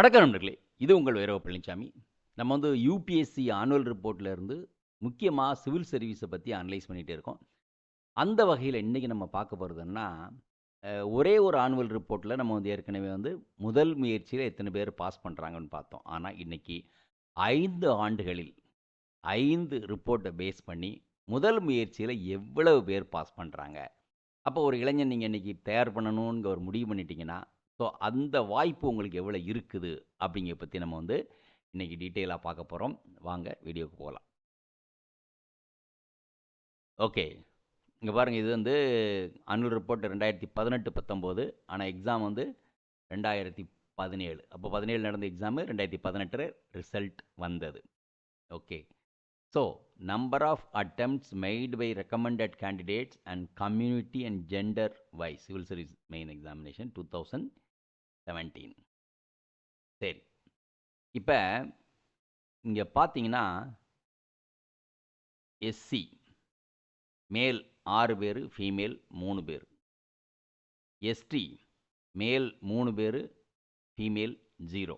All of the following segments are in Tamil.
வணக்கம் நண்பர்களே. இது உங்கள் வைரவ பழனிசாமி நம்ம வந்து யூபிஎஸ்சி ஆனுவல் ரிப்போர்ட்ல இருந்து முக்கியமாக சிவில் சர்வீஸை பற்றி அனலைஸ் பண்ணிகிட்டே இருக்கோம். அந்த வகையில் இன்றைக்கி நம்ம பார்க்க போகிறதுன்னா ஒரே ஒரு ஆனுவல் ரிப்போர்ட்டில் நம்ம வந்து ஏற்கனவே வந்து முதல் முயற்சியில் எத்தனை பேர் பாஸ் பண்ணுறாங்கன்னு பார்த்தோம். ஆனால் இன்றைக்கி ஐந்து ஆண்டுகளில் ஐந்து ரிப்போர்ட்டை பேஸ் பண்ணி முதல் முயற்சியில் எவ்வளவு பேர் பாஸ் பண்ணுறாங்க அப்போ ஒரு இளைஞன் நீங்கள் இன்றைக்கி தயார் பண்ணணுங்கிற ஒரு முடிவு பண்ணிட்டீங்கன்னா ஸோ அந்த வாய்ப்பு உங்களுக்கு எவ்வளோ இருக்குது அப்படிங்கிற பற்றி நம்ம வந்து இன்றைக்கி டீட்டெயிலாக பார்க்க போகிறோம் வாங்க வீடியோவுக்கு போகலாம். ஓகே இங்கே பாருங்கள் இது வந்து அனுவல் ரிப்போர்ட் ரெண்டாயிரத்தி பதினெட்டு பத்தொம்போது. ஆனால் எக்ஸாம் வந்து ரெண்டாயிரத்தி பதினேழு. அப்போ பதினேழு நடந்த எக்ஸாமு ரெண்டாயிரத்தி பதினெட்டு ரிசல்ட் வந்தது. Okay so number of attempts made by recommended candidates and community and gender wise civil service main examination two thousand seventeen சரி. இப்போ இங்கே பார்த்தீங்கன்னா எஸ்சி மேல் ஆறு பேர் ஃபீமேல் மூணு பேர். எஸ்டி மேல் மூணு பேர் female zero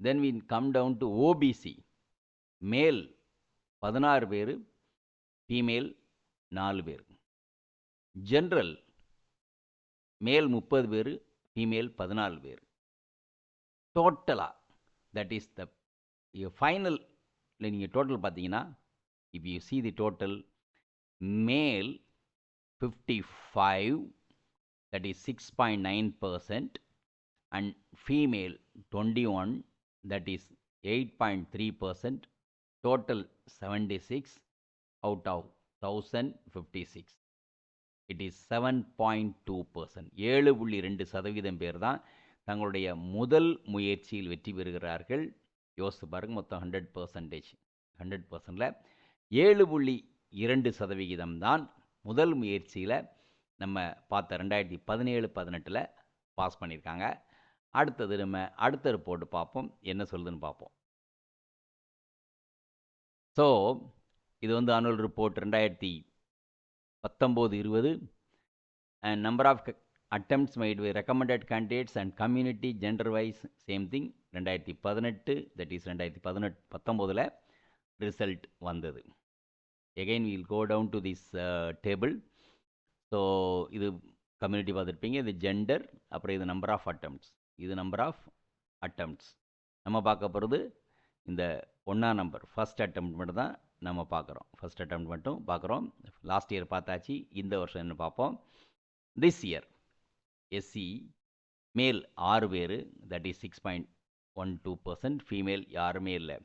then we come down to OBC male பதினாறு பேர் ஃபீமேல் நாலு பேர். ஜென்ரல் மேல் முப்பது பேர் ஃபீமேல் பதினாலு பேர். டோட்டலாக தட் இஸ் த ஃபைனல் நீங்கள் டோட்டல் பார்த்தீங்கன்னா if you see the total male fifty five that is six point nine percent and female twenty one that is eight point three percent total seventy six out of thousand fifty six it is seven point two percent ஏழு புள்ளி ரெண்டு சதவீதம் பேர் தான் தங்களுடைய முதல் முயற்சியில் வெற்றி பெறுகிறார்கள். யோசித்து பாருங்கள் மொத்தம் ஹண்ட்ரட் பர்சன்டேஜ் ஹண்ட்ரட் பர்சன்டில் ஏழு புள்ளி இரண்டு சதவிகிதம் தான் முதல் முயற்சியில் நம்ம பார்த்த ரெண்டாயிரத்தி பதினேழு பதினெட்டில் பாஸ் பண்ணியிருக்காங்க. அடுத்தது நம்ம அடுத்த ரிப்போர்ட் பார்ப்போம். என்ன சொல்லுதுன்னு பார்ப்போம். ஸோ இது வந்து அனுவல் ரிப்போர்ட் ரெண்டாயிரத்தி பத்தொம்போது இருபது and number of attempts might by recommended candidates and community gender wise same thing ரெண்டாயிரத்தி பதினெட்டு தட் இஸ் ரெண்டாயிரத்தி பதினெட்டு பத்தொம்போதில் ரிசல்ட் வந்தது. Again will go down to this table so இது கம்யூனிட்டி பார்த்துருப்பீங்க இது ஜெண்டர் அப்புறம் இது நம்பர் ஆஃப் அட்டம்ப்ட்ஸ் இது நம்பர் ஆஃப் அட்டம்ப்ட்ஸ் நம்ம பார்க்க போகிறது இந்த ஒன்றா நம்பர் ஃபஸ்ட் அட்டம் மட்டும் தான் நம்ம பார்க்குறோம். ஃபஸ்ட் அட்டம் மட்டும் பார்க்குறோம். லாஸ்ட் இயர் பார்த்தாச்சு. இந்த வருஷம் என்ன பார்ப்போம். திஸ் இயர் எஸ்சி மேல் ஆறு பேர் that is six point one two percent female யாருமே இல்லை.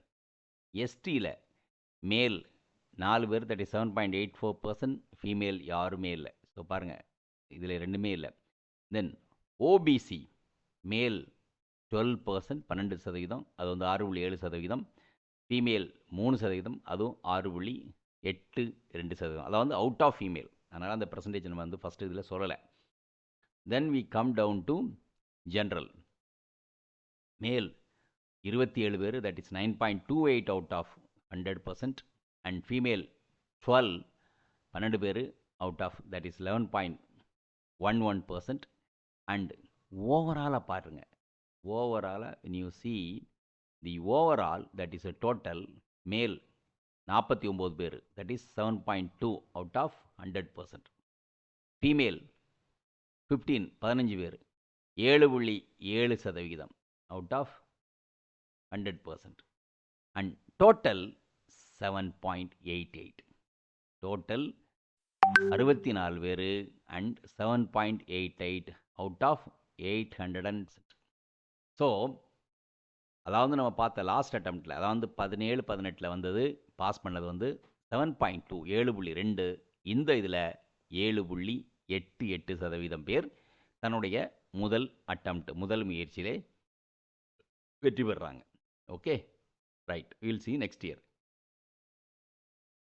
எஸ்டியில் மேல் நாலு பேர் that is seven point eight four percent female யாருமே இல்லை. ஸோ பாருங்கள் இதில் ரெண்டுமே இல்லை. Then OBC male twelve percent பன்னெண்டு சதவீதம். அது வந்து ஆறு புள்ளி ஏழு சதவீதம். ஃபீமேல் மூணு சதவீதம் அதுவும் ஆறு புள்ளி எட்டு ரெண்டு சதவீதம். அதாவது வந்து அவுட் ஆஃப் ஃபீமேல் அதனால் அந்த பர்சன்டேஜ் நம்ம வந்து ஃபஸ்ட்டு இதில் சொல்லலை. Then we come down to general male இருபத்தி ஏழு பேர் that is nine point two eight out of hundred percent and female twelve பன்னெண்டு பேர் out of that is eleven point one one percent and ஓவராலாக பாருங்கள் ஓவராலாக you see the overall that is a total male நாற்பத்தி ஒம்பது பேர். That is seven point two out of hundred percent female fifteen பதினஞ்சு பேர். ஏழு புள்ளி ஏழு சதவிகிதம் out of hundred percent and total seven point eight eight total அறுபத்தி நாலு பேர் and seven point eight eight out of eight hundred and so அதாவது நம்ம பார்த்த லாஸ்ட் அட்டம்ப்டில் அதாவது பதினேழு பதினெட்டில் வந்தது பாஸ் பண்ணது வந்து செவன் பாயிண்ட் டூ ஏழு புள்ளி ரெண்டு. இந்த இதில் ஏழு புள்ளி எட்டு எட்டு சதவீதம் பேர் தன்னுடைய முதல் அட்டம்ப்ட் முதல் முயற்சியிலே வெற்றி பெறுறாங்க. Okay right will see next year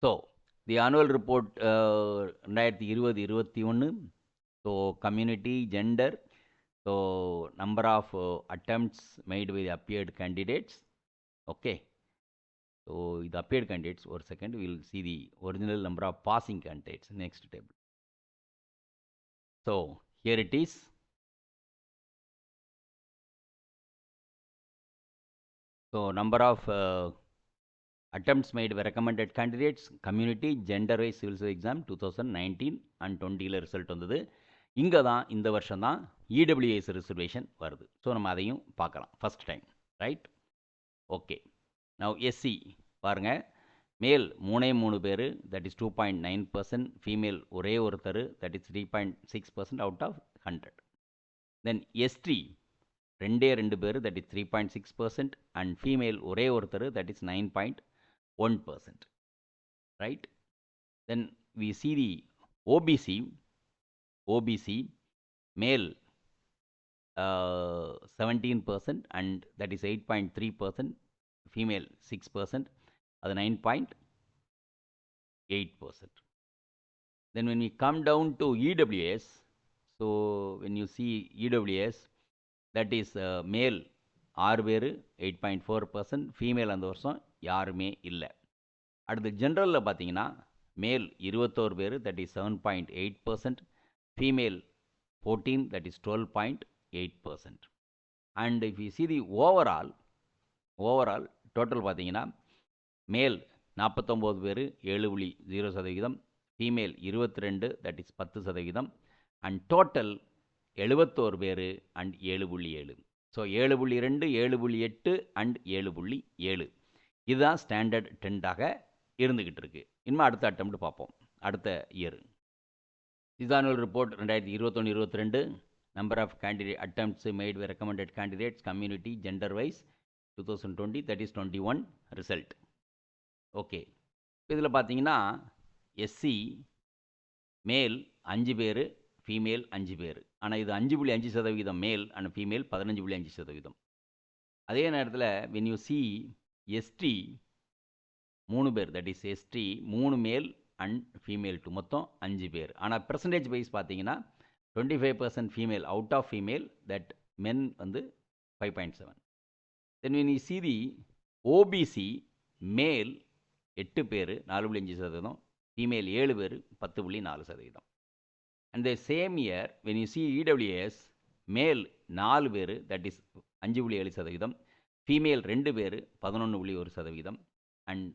so the annual report ரெண்டாயிரத்தி இருபது இருபத்தி ஒன்று so community gender so number of uh, attempts made by the appeared candidates okay so the appeared candidates one second we will see the original number of passing candidates next table so here it is so number of attempts made by recommended candidates community gender wise civil service exam two thousand nineteen and டுவெண்ட்டியில் ரிசல்ட் வந்தது இங்கே தான் இந்த வருஷம் தான் இடபிள்யூஎஸ் ரிசர்வேஷன் வருது. ஸோ நம்ம அதையும் பார்க்கலாம். First time right okay now SC பாருங்கள் மேல் மூணே மூணு பேர் that is two point nine percent female ஒரே ஒருத்தர் that is three point six percent out of hundred then ST ரெண்டே ரெண்டு பேர் that is three point six percent and female ஒரே ஒருத்தர் that is nine point one percent right then we see the OBC OBC male seventeen percent and that is eight point three percent female six percent அது nine point eight percent then when you come down to EWS so when you see EWS that is male ஆறு பேர் eight point four percent female அந்த வருஷம் யாருமே இல்லை. அடுத்து ஜென்ரலில் பார்த்தீங்கன்னா மேல் இருபத்தோரு பேர் that is seven point eight percent female fourteen that is twelve point eight percent and if you see the overall overall total பார்த்தீங்கன்னா மேல் நாற்பத்தொம்போது பேர் ஏழு புள்ளி ஜீரோ சதவீதம் ஃபீமேல் இருபத்தி ரெண்டு தட் இஸ் பத்து சதவீதம் அண்ட் டோட்டல் எழுபத்தோரு பேர் அண்ட் ஏழு புள்ளி ஏழு. ஸோ ஏழு புள்ளி ரெண்டு ஏழு புள்ளி எட்டு அண்ட் ஏழு புள்ளி ஏழு. இதுதான் ஸ்டாண்டர்ட் ட்ரெண்டாக இருந்துக்கிட்டு இருக்குது இனிமேல் அடுத்த அட்டம்ப்ட் பார்ப்போம். அடுத்த இயர் சிசானுவல் ரிப்போர்ட் ரெண்டாயிரத்தி இருபத்தொன்று இருபத்தி ரெண்டு. Number of candidate attempts made by recommended candidates community gender wise two thousand twenty that is twenty one result okay இதில் பார்த்தீங்கன்னா எஸ்சி மேல் அஞ்சு பேர் ஃபீமேல் அஞ்சு பேர். ஆனால் இது அஞ்சு புள்ளி அஞ்சு சதவீதம் மேல் அண்ட் ஃபீமேல் பதினஞ்சு புள்ளி அஞ்சு சதவீதம். அதே நேரத்தில் வென் யூ சி எஸ்டி மூணு பேர் தட் இஸ் எஸ்டி மூணு மேல் அண்ட் ஃபீமேல் டு மொத்தம் அஞ்சு பேர். ஆனால் பெர்சன்டேஜ் வைஸ் பார்த்தீங்கன்னா twenty five percent female out of female that men வந்து five point seven then when you see the OBC male எட்டு பேர் நாலு புள்ளி அஞ்சு சதவீதம். ஃபீமேல் ஏழு பேர் பத்து புள்ளி நாலு சதவீதம். And the same year when you see EWS male நாலு பேர் தட் இஸ் அஞ்சு புள்ளி ஏழு சதவீதம். ஃபீமேல் ரெண்டு பேர் பதினொன்று புள்ளி ஒரு சதவீதம். And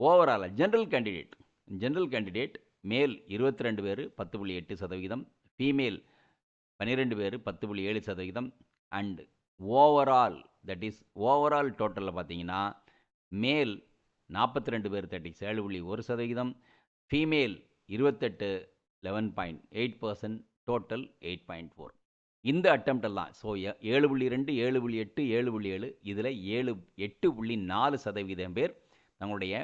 overall general candidate general candidate male இருபத்தி ரெண்டு பேர் பத்து புள்ளி எட்டு சதவீதம் ஃபீமேல் பன்னிரெண்டு பேர் பத்து புள்ளி ஏழு சதவீதம் and overall that is overall டோட்டலில் பார்த்தீங்கன்னா மேல் நாற்பத்தி ரெண்டு பேர் தேர்ட்டி ஏழு புள்ளி ஒரு சதவீதம் ஃபீமேல் இருபத்தெட்டு eleven point eight percent total eight point four இந்த அட்டம்ப்டெல்லாம் ஸோ ஏழு புள்ளி ரெண்டு ஏழு புள்ளி எட்டு ஏழு புள்ளி ஏழு இதில் ஏழு எட்டு புள்ளி நாலு சதவீதம் பேர் தங்களுடைய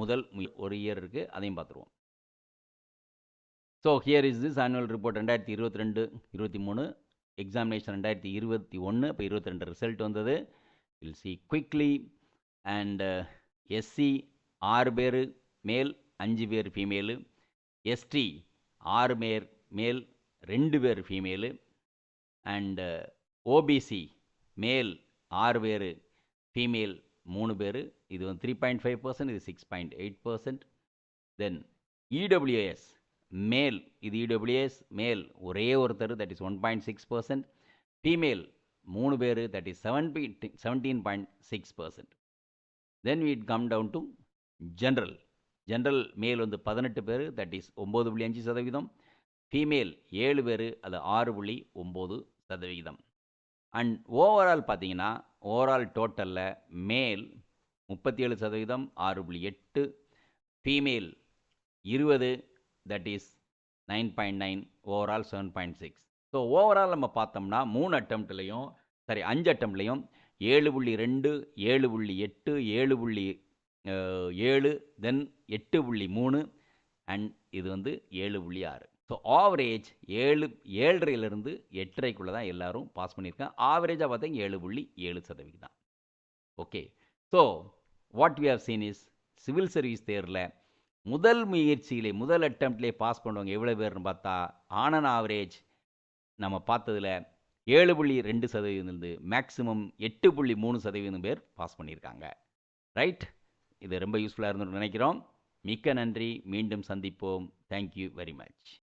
முதல் ஒரு இயர் இருக்குது அதையும் பார்த்துருவோம். So here is this annual report ரெண்டாயிரத்தி இருபத்தி ரெண்டு இருபத்தி மூணு எக்ஸாமினேஷன் ரெண்டாயிரத்தி இருபத்தி ஒன்று இப்போ இருபத்தி ரெண்டு ரிசல்ட் வந்தது. Will see quickly and SC ஆறு பேர் மேல் அஞ்சு பேர் ஃபீமேலு எஸ்டி ஆறு பேர் மேல் ரெண்டு பேர் ஃபீமேலு அண்டு ஓபிசி மேல் ஆறு பேர் ஃபீமேல் மூணு பேர். இது வந்து த்ரீ பாயிண்ட் ஃபைவ் பர்சன்ட் இது six point eight percent then EWS male இது இடபிள்யூஎஸ் மேல் ஒரே ஒருத்தர் that is one point six percent female மூணு பேர் that is seven seventeen point six percent then we'd come down to general general male வந்து பதினெட்டு பேர் தட் இஸ் ஒம்பது புள்ளி அஞ்சு சதவீதம். ஃபீமேல் ஏழு பேர் அது ஆறு புள்ளி ஒம்பது சதவிகிதம் அண்ட் ஓவரால் பார்த்தீங்கன்னா ஓவரால் டோட்டலில் மேல் முப்பத்தி ஏழு சதவீதம் ஆறு புள்ளி எட்டு. ஃபீமேல் இருபது that is nine point nine overall seven point six so overall நம்ம பார்த்தோம்னா மூணு அட்டம்ப்ட்லேயும் சாரி அஞ்சு அட்டம்ப்ட்லேயும் ஏழு புள்ளி ரெண்டு ஏழு புள்ளி எட்டு ஏழு புள்ளி ஏழு தென் எட்டு புள்ளி மூணு அண்ட் இது வந்து ஏழு புள்ளி ஆறு. ஸோ ஆவரேஜ் ஏழு ஏழரையிலிருந்து எட்டரைக்குள்ளே தான் எல்லோரும் பாஸ் பண்ணியிருக்கேன் ஆவரேஜாக பார்த்தீங்க ஏழு புள்ளி ஏழு சதவீதம். Okay so what we have seen is civil service தேர்வில் முதல் முயற்சியிலே முதல் அட்டம்ப்ட்லேயே பாஸ் பண்ணுவாங்க எவ்வளோ பேர்னு பார்த்தா ஆனன் ஆவரேஜ் நம்ம பார்த்ததில் ஏழு புள்ளி ரெண்டு சதவீதம் மேக்ஸிமம் எட்டு புள்ளி மூணு சதவீதம் பேர் பாஸ் பண்ணியிருக்காங்க. ரைட் இது ரொம்ப யூஸ்ஃபுல்லாக இருந்துன்னு நினைக்கிறோம். மிக்க நன்றி. மீண்டும் சந்திப்போம். Thank you very much